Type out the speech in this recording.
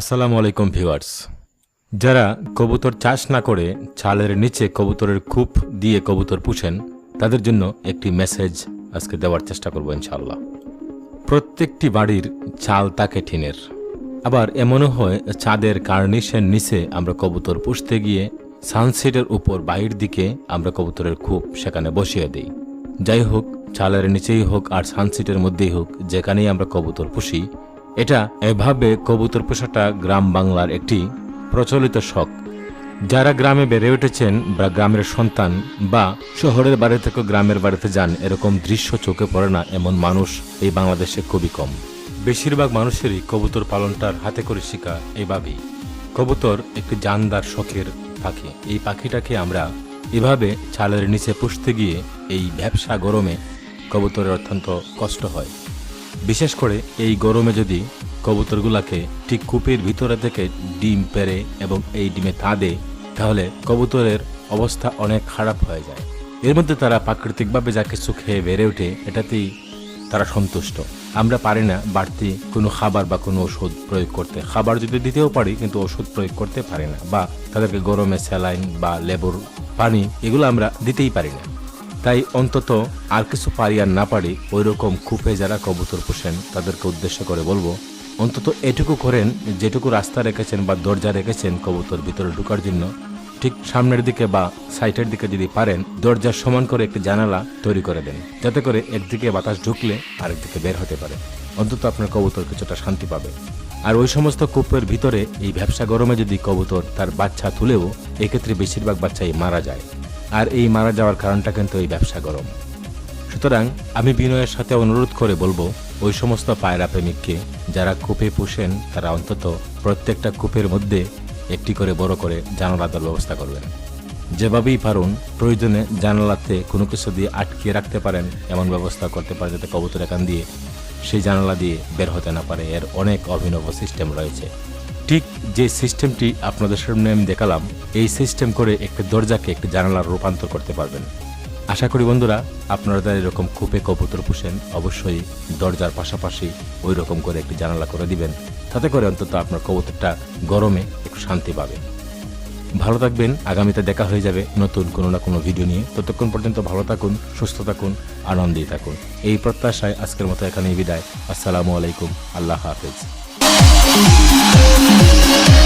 আসসালামু আলাইকুম ভিউয়ার্স। যারা কবুতর চাষ না করে চালের নিচে কবুতরের কূপ দিয়ে কবুতর পুষেন, তাদের জন্য একটি মেসেজ আজকে দেওয়ার চেষ্টা করব ইনশাল্লাহ প্রত্যেকটি বাড়ির চাল তাকে টিনের আবার এমনও হয় চাঁদের কার্নিশের নিচে আমরা কবুতর পুষতে গিয়ে সানসেটের উপর বাইরের দিকে আমরা কবুতরের কূপ সেখানে বসিয়ে দিই। যাই হোক চালের নিচেই হোক আর সানসেটের মধ্যেই হোক, যেখানেই আমরা কবুতর পুষি এটা এভাবে কবুতর পোষাটা গ্রাম বাংলার একটি প্রচলিত শখ। যারা গ্রামে বেড়ে উঠেছেন বা গ্রামের সন্তান বা শহরের বাড়ি থেকে গ্রামের বাড়িতে যান, এরকম দৃশ্য চোখে পড়ে না এমন মানুষ এই বাংলাদেশে খুবই কম। বেশিরভাগ মানুষেরই কবুতর পালনটার হাতে করে শিকা এভাবেই কবুতর একটি জানদার শখের পাখি। এই পাখিটাকে আমরা এভাবে ছালের নিচে পুষতে গিয়ে এই ব্যবসা গরমে কবুতরের অত্যন্ত কষ্ট হয়। বিশেষ করে এই গরমে যদি কবুতরগুলাকে ঠিক কূপের ভিতরে থেকে ডিম পেরে এবং এই ডিমে তা দেয়, তাহলে কবুতরের অবস্থা অনেক খারাপ হয়ে যায়। এর মধ্যে তারা প্রাকৃতিকভাবে যা কিছু খেয়ে বেড়ে ওঠে, এটাতেই তারা সন্তুষ্ট। আমরা পারি না বাড়তি কোনো খাবার বা কোনো ওষুধ প্রয়োগ করতে। খাবার যদি দিতেও পারি, কিন্তু ওষুধ প্রয়োগ করতে পারি না বা তাদেরকে গরমে স্যালাইন বা লেবুর পানি, এগুলো আমরা দিতেই পারি না। তাই অন্তত আর কিছু পারি আর না পারি ওই রকম কূপে যারা কবুতর পোষেন, তাদেরকে উদ্দেশ্য করে বলব, অন্তত এটুকু করেন, যেটুকু রাস্তা রেখেছেন বা দরজা রেখেছেন কবুতর ভিতরে ঢোকার জন্য। ঠিক সামনের দিকে বা সাইটের দিকে যদি পারেন দরজার সমান করে একটি জানালা তৈরি করে দেন, যাতে করে একদিকে বাতাস ঢুকলে আরেকদিকে বের হতে পারে। অন্তত আপনার কবুতর কিছুটা শান্তি পাবে। আর ওই সমস্ত কূপের ভিতরে এই ব্যবসা গরমে যদি কবুতর তার বাচ্চা তুলেও, এক্ষেত্রে বেশিরভাগ বাচ্চাই মারা যায়। আর এই মারা যাওয়ার কারণটা কিন্তু এই ব্যবসা গরম। সুতরাং আমি বিনয়ের সাথে অনুরোধ করে বলব, ওই সমস্ত পায়রা প্রেমিককে যারা কূপে পুষেন, তারা অন্তত প্রত্যেকটা কূপের মধ্যে একটি করে বড় করে জানালা দেওয়ার ব্যবস্থা করবেন। যেভাবেই পারুন, প্রয়োজনে জানালাতে কোনো কিছু দিয়ে আটকিয়ে রাখতে পারেন, এমন ব্যবস্থা করতে পারেন যাতে কবুতর এখান দিয়ে সেই জানালা দিয়ে বের হতে না পারে। এর অনেক অভিনব সিস্টেম রয়েছে। ঠিক যে সিস্টেমটি আপনাদের সামনে আমি দেখালাম, এই সিস্টেম করে একটি দরজাকে একটি জানালার রূপান্তর করতে পারবেন। আশা করি বন্ধুরা, আপনারা যারা এরকম কূপে কবুতর পুষেন, অবশ্যই দরজার পাশাপাশি ওই রকম করে একটি জানালা করে দিবেন। তাতে করে অন্তত আপনার কবুতরটা গরমে একটু শান্তি পাবে। ভালো থাকবেন, আগামীতে দেখা হয়ে যাবে নতুন কোনো না কোনো ভিডিও নিয়ে। ততক্ষণ পর্যন্ত ভালো থাকুন, সুস্থ থাকুন, আনন্দেই থাকুন। এই প্রত্যাশায় আজকের মতো এখানেই বিদায়। আসসালামু আলাইকুম, আল্লাহ হাফেজ। Thank you.